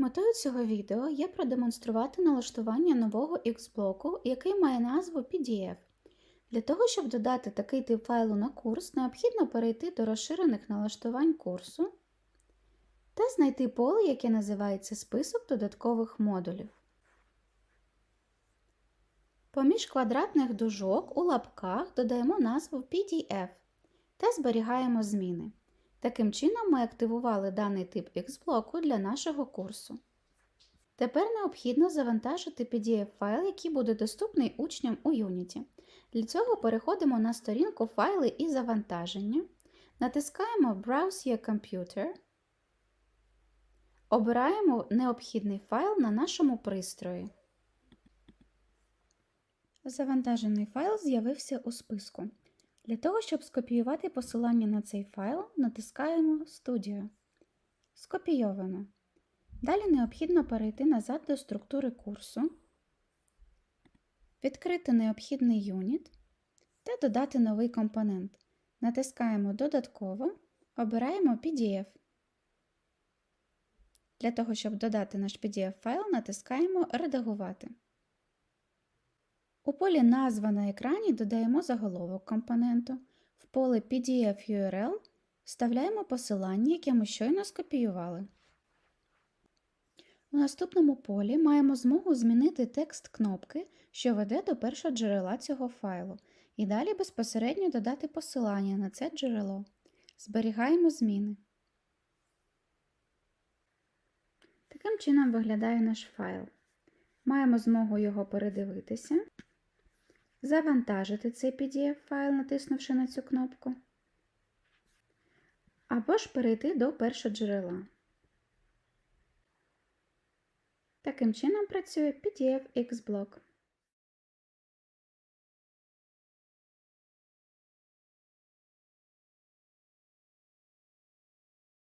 Метою цього відео є продемонструвати налаштування нового X-блоку, який має назву PDF. Для того, щоб додати такий тип файлу на курс, необхідно перейти до розширених налаштувань курсу та знайти поле, яке називається Список додаткових модулів. Поміж квадратних дужок у лапках додаємо назву PDF та зберігаємо зміни. Таким чином ми активували даний тип X-блоку для нашого курсу. Тепер необхідно завантажити PDF-файл, який буде доступний учням у Unity. Для цього переходимо на сторінку Файли і завантаження, натискаємо Browse Your Computer, обираємо необхідний файл на нашому пристрої. Завантажений файл з'явився у списку. Для того, щоб скопіювати посилання на цей файл, натискаємо Studio. Скопійовано. Далі необхідно перейти назад до структури курсу, відкрити необхідний юніт та додати новий компонент. Натискаємо Додатково, обираємо PDF. Для того, щоб додати наш PDF-файл, натискаємо Редагувати. У полі Назва на екрані додаємо заголовок компоненту. В поле PDF URL вставляємо посилання, яке ми щойно скопіювали. У наступному полі маємо змогу змінити текст кнопки, що веде до першого джерела цього файлу, і далі безпосередньо додати посилання на це джерело. Зберігаємо зміни. Таким чином виглядає наш файл. Маємо змогу його передивитися, завантажити цей PDF-файл, натиснувши на цю кнопку, або ж перейти до першого джерела. Таким чином працює PDF X-блок.